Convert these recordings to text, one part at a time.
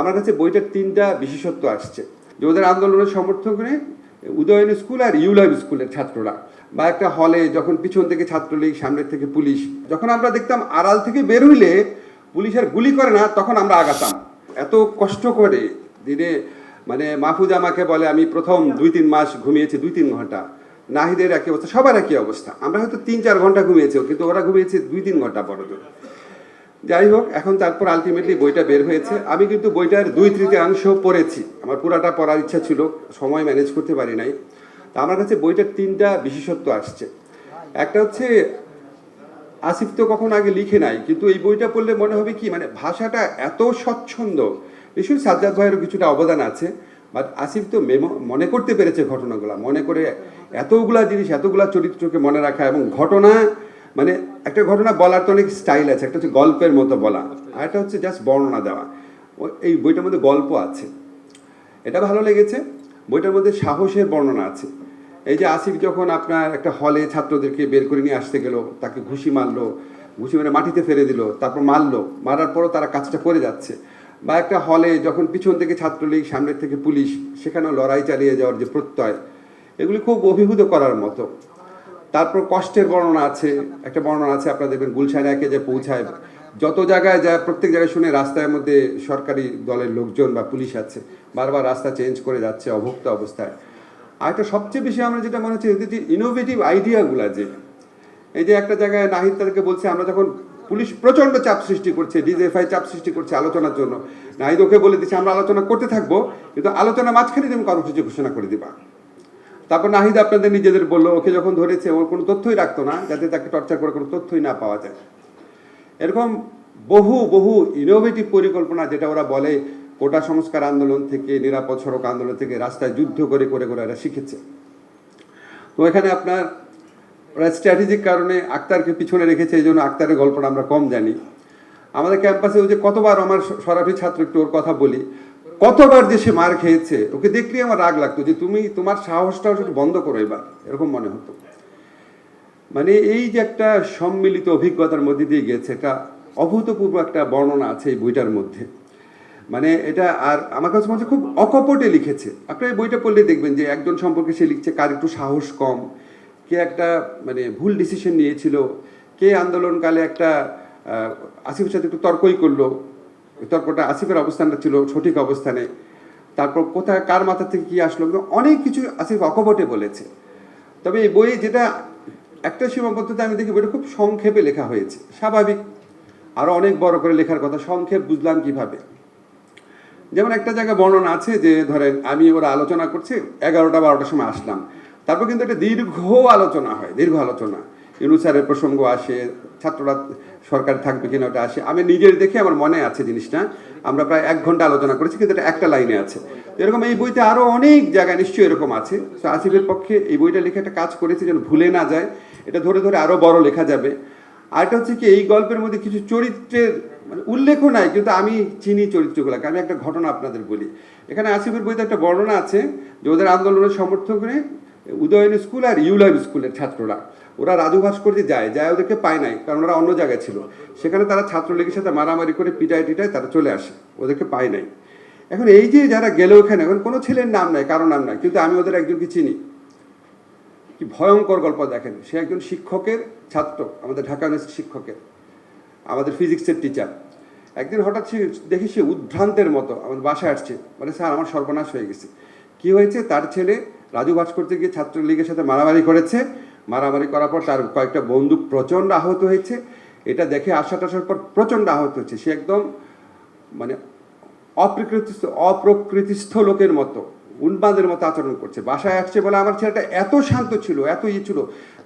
আমার কাছে বইটার তিনটা বিশেষত্ব আসছে। যে ওদের আন্দোলনের সমর্থনে উদয়ন স্কুল আর ইউলাইভ স্কুলের ছাত্ররা বা একটা হলে যখন পিছন থেকে ছাত্রলীগ, সামনের থেকে পুলিশ, যখন আমরা দেখতাম আড়াল থেকে বের হইলে পুলিশের গুলি করে না, তখন আমরা আগাতাম। এত কষ্ট করে দিনে মানে মাহফুজ আমাকে বলে, আমি প্রথম দুই তিন মাস ঘুমিয়েছি, দুই তিন ঘণ্টা। নাহিদের একই অবস্থা, সবার একই অবস্থা। আমরা হয়তো তিন চার ঘণ্টা ঘুমিয়েছি কিন্তু ওরা ঘুমিয়েছে দুই তিন ঘণ্টা বড়জোর যাই হোক, এখন তারপর আলটিমেটলি বইটা বের হয়েছে। আমি কিন্তু বইটার দুই তৃতীয়াংশ পড়েছি। আমার পুরাটা পড়ার ইচ্ছা ছিল, সময় ম্যানেজ করতে পারি নাই। তা আমার কাছে বইটার তিনটা বিশেষত্ব আসছে। একটা হচ্ছে, আসিফ তো কখন আগে লিখে নাই, কিন্তু এই বইটা পড়লে মনে হবে কি মানে ভাষাটা এত স্বচ্ছন্দ। নিশ্চয়ই সাজ্জাদ ভাইয়েরও কিছুটা অবদান আছে বাট আসিফ তো মেমো, মনে করতে পেরেছে ঘটনাগুলো। মনে করে এতগুলা জিনিস, এতগুলা চরিত্রকে মনে রাখা এবং ঘটনা মানে একটা ঘটনা বলার তো অনেক স্টাইল আছে, একটা হচ্ছে গল্পের মতো বলা আর একটা হচ্ছে জাস্ট বর্ণনা দেওয়া। এই বইটার মধ্যে গল্প আছে। এটা ভালো লেগেছে। বইটার মধ্যে সাহসের বর্ণনা আছে। এই যে আসিফ যখন আপনার একটা হলে ছাত্রদেরকে বের করে নিয়ে আসতে গেল, তাকে ঘুষি মারলো, ঘুষি মেরে মাটিতে ফেলে দিল, তারপর মারলো, মারার পরও তারা কাজটা করে যাচ্ছে। বা একটা হলে যখন পিছন থেকে ছাত্রলীগ, সামনের থেকে পুলিশ, সেখানেও লড়াই চালিয়ে যাওয়ার যে প্রত্যয়, এগুলি খুব অভিভূত করার মতো। তারপর কষ্টের বর্ণনা আছে, একটা বর্ণনা আছে, আপনারা দেখবেন গুলশানে একে যে পৌঁছায়, যত জায়গায় যায়, প্রত্যেক জায়গায় শুনে রাস্তার মধ্যে সরকারি দলের লোকজন বা পুলিশ আছে, বারবার রাস্তা চেঞ্জ করে যাচ্ছে অভুক্ত অবস্থায়। আর একটা সবচেয়ে বেশি আমরা যেটা মনে হচ্ছে, যে ইনোভেটিভ আইডিয়াগুলা যে, এই যে একটা জায়গায় নাহিদ তাদেরকে বলছে, আমরা যখন পুলিশ প্রচণ্ড চাপ সৃষ্টি করছে ডিজেফাই চাপ সৃষ্টি করছে আলোচনার জন্য, নাহিদ ওকে বলে দিচ্ছে, আমরা আলোচনা করতে থাকব, কিন্তু আলোচনা মাঝখানে তুমি কর্মসূচি ঘোষণা করে দিবা। তারপর নাহিদ আপনাদের নিজেদের বলল, ওকে যখন ধরেছে ওর কোনো তথ্যই রাখতো না, যাতে তাকে টর্চার করে কোনো তথ্যই না পাওয়া যায়। এরকম বহু বহু ইনোভেটিভ পরিকল্পনা যেটা ওরা বলে, কোটা সংস্কার আন্দোলন থেকে, নিরাপদ সড়ক আন্দোলন থেকে রাস্তায় যুদ্ধ করে করে করে এরা শিখেছে। তো এখানে আপনার, ওরা স্ট্র্যাটেজিক কারণে আক্তারকে পিছনে রেখেছে, এই জন্য আক্তারের গল্পটা আমরা কম জানি। আমাদের ক্যাম্পাসে ওই যে কতবার আমার সরাসরি ছাত্র একটু ওর কথা বলি। কতবার যে সে মার খেয়েছে, ওকে দেখলেই আমার রাগ লাগতো যে তুমি তোমার সাহসটাও একটু বন্ধ করো এবার। এরকম মনে হতো। মানে এই যে একটা সম্মিলিত অভিজ্ঞতার মধ্যে দিয়ে গেছে এটা অভূতপূর্ব একটা বর্ণনা আছে এই বইটার মধ্যে। মানে এটা আর আমার কাছে মনে হচ্ছে খুব অকপটে লিখেছে। আপনি এই বইটা পড়লে দেখবেন যে একজন সম্পর্কে সে লিখছে, কার একটু সাহস কম, কে একটা মানে ভুল ডিসিশন নিয়েছিল, কে আন্দোলনকালে একটা আসিফের সাথে একটু তর্কই করল তর্কটা আসিফের অবস্থানটা ছিল সঠিক অবস্থানে। তারপর কোথায়, কার মাথা থেকে কি আসলো অনেক কিছু আসিফ অকপটে বলেছে। তবে এই বই যেটা একটা সীমাবদ্ধতা আমি দেখি, বইটা খুব সংক্ষেপে লেখা হয়েছে। স্বাভাবিক। আরও অনেক বড় করে লেখার কথা, সংক্ষেপ বুঝলাম কীভাবে। যেমন একটা জায়গায় বর্ণনা আছে যে, ধরেন আমি ওরা আলোচনা করছি, এগারোটা, বারোটার সময় আসলাম। তারপর কিন্তু একটা দীর্ঘ আলোচনা হয়, দীর্ঘ আলোচনা। ইউনুসারের প্রসঙ্গ আসে, ছাত্ররা সরকার থাকবে কিনা ওটা আসে। আমি নিজের দেখে আমার মনে আছে জিনিসটা। আমরা প্রায় এক ঘণ্টা আলোচনা করেছি, কিন্তু এটা একটা লাইনে আছে। এরকম এই বইতে আরও অনেক জায়গায় নিশ্চয়ই এরকম আছে। তো আসিফের পক্ষে এই বইটা লিখে একটা কাজ করেছে যেন ভুলে না যায়। এটা ধরে ধরে আরও বড় লেখা যাবে। আরেকটা হচ্ছে কি, এই গল্পের মধ্যে কিছু চরিত্রের মানে উল্লেখও নাই, কিন্তু আমি চিনি চরিত্রগুলোকে। আমি একটা ঘটনা আপনাদের বলি। এখানে আসিফের বইতে একটা বর্ণনা আছে যে ওদের আন্দোলনের সমর্থনে উদয়ন স্কুল আর ইউলাইভ স্কুলের ছাত্ররা। ওরা রাজু ভাস্কর্যে যায় যায় ওদেরকে পায় নাই, কারণ ওরা অন্য জায়গায় ছিল। সেখানে তারা ছাত্রলীগের সাথে মারামারি করে পিটায় টিটায় তারা চলে আসে, ওদেরকে পায় নাই। এখন এই যে যারা গেল ওখানে এখন কোনো ছেলের নাম নাই, কারও নাম নাই, কিন্তু আমি ওদের একজনকে চিনি। কি ভয়ঙ্কর গল্প দেখেন, সে একজন শিক্ষকের ছাত্র, আমাদের ঢাকা ইউনিভার্সিটির শিক্ষকের, আমাদের ফিজিক্সের টিচার একদিন হঠাৎ সে দেখি সে উদ্ভ্রান্তের মতো, আমাদের বাসায় আসছে মানে স্যার, আমার সর্বনাশ হয়ে গেছে। কি হয়েছে? তার ছেলে রাজু ভাস্কর্যে গিয়ে ছাত্রলীগের সাথে মারামারি করেছে মারামারি করার পর তার কয়েকটা বন্দুক প্রচণ্ড আহত হয়েছে। এটা দেখে আসার টাসার পর প্রচণ্ড আহত হচ্ছে সে একদম মানে অপ্রকৃতিস্থ অপ্রকৃতিস্থ লোকের মতো, উন্মাদের মতো আচরণ করছে। বাসায় আসছে বলে আমার ছেলেটা এত শান্ত ছিল, এত ইয়ে ছিল।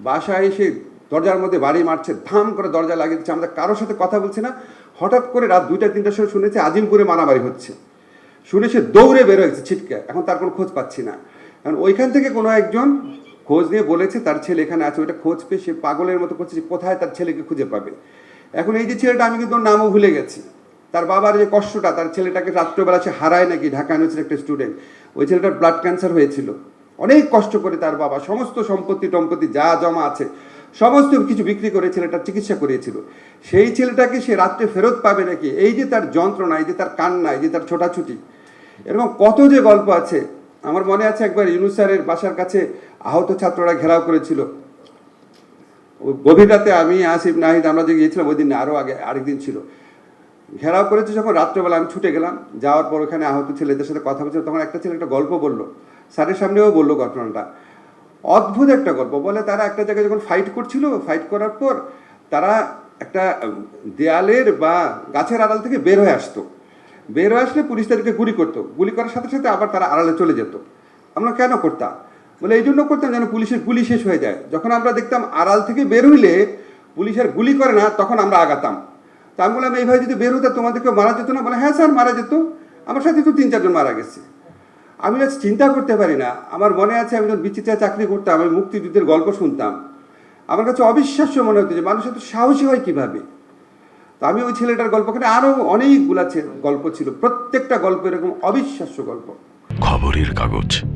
বাসায় এসে দরজার মধ্যে বাড়ি মারছে ধাম করে দরজা লাগিয়ে দিচ্ছে। আমরা কারোর সাথে কথা বলছি না। হঠাৎ করে রাত দুইটা, তিনটার সময় শুনেছে আজিমপুরে মারামারি হচ্ছে। শুনে সে দৌড়ে বের ছিটকে। এখন তার কোনো খোঁজ পাচ্ছি না। এখন ওইখান থেকে কোনো একজন খোঁজ নিয়ে বলেছে তার ছেলে এখানে আছে ওইটা খোঁজ পেয়ে সে পাগলের মতো করছে যে কোথায় তার ছেলেকে খুঁজে পাবে। এখন এই যে ছেলেটা, আমি কিন্তু নামও ভুলে গেছি। তার বাবার যে কষ্টটা, তার ছেলেটাকে রাত্রেবেলা সে হারায় নাকি? ঢাকা ইউনিভার্সিটির একটা স্টুডেন্ট ওই ছেলেটার ব্লাড ক্যান্সার হয়েছিল। অনেক কষ্ট করে তার বাবা, সমস্ত সম্পত্তি টম্পত্তি যা জমা আছে, সমস্ত কিছু বিক্রি করে ছেলেটার চিকিৎসা করিয়েছিল। সেই ছেলেটাকে সে রাত্রে ফেরত পাবে নাকি? এই যে তার যন্ত্রণা, এই যে তার কান্না, এই যে তার ছোটাছুটি। এরকম কত যে গল্প আছে। আমার মনে আছে একবার ইউনুস স্যারের বাসার কাছে আহত ছাত্ররা ঘেরাও করেছিল। গভীর রাতে আমি, আসিফ, নাহিদ, আমরা যে গিয়েছিলাম ওই দিন আরও আগে, আরেকদিন ছিল। ঘেরাও করেছে যখন রাত্রেবেলা আমি ছুটে গেলাম, যাওয়ার পর ওখানে আহত ছেলেদের সাথে কথা বলছিল, তখন একটা ছেলে একটা গল্প বলল। স্যারের সামনেও বলল ঘটনাটা। অদ্ভুত একটা গল্প। বলে তারা একটা জায়গায় যখন ফাইট করছিল ফাইট করার পর তারা একটা দেয়ালের বা গাছের আড়াল থেকে বের হয়ে আসতো। বের হয়ে আসলে পুলিশ তাদেরকে গুলি করতো। গুলি করার সাথে সাথে আবার তারা আড়ালে চলে যেত। আমরা কেন করতাম? বলে এই জন্য করতাম যেন পুলিশের গুলি শেষ হয়ে যায়। যখন আমরা দেখতাম আড়াল থেকে বের হইলে পুলিশের গুলি করে না, তখন আমরা আগাতাম। তা আমি বললাম, এইভাবে যদি বের হতো তোমাদেরকে মারা যেত না? বলে হ্যাঁ স্যার, মারা যেত। আমার সাথে তো তিন, চারজন মারা গেছে। আমি আজ চিন্তা করতে পারি না। আমার মনে আছে আমি যখন বিচিত্রা চাকরি করতাম, আমি মুক্তিযুদ্ধের গল্প শুনতাম। আমার কাছে অবিশ্বাস্য মনে হতো যে মানুষ এত সাহসী হয় কীভাবে? তো আমি ওই ছেলেটার গল্প গল্পখানে আরও অনেকগুলা গল্প ছিল। প্রত্যেকটা গল্প এরকম অবিশ্বাস্য গল্প। খবরের কাগজ।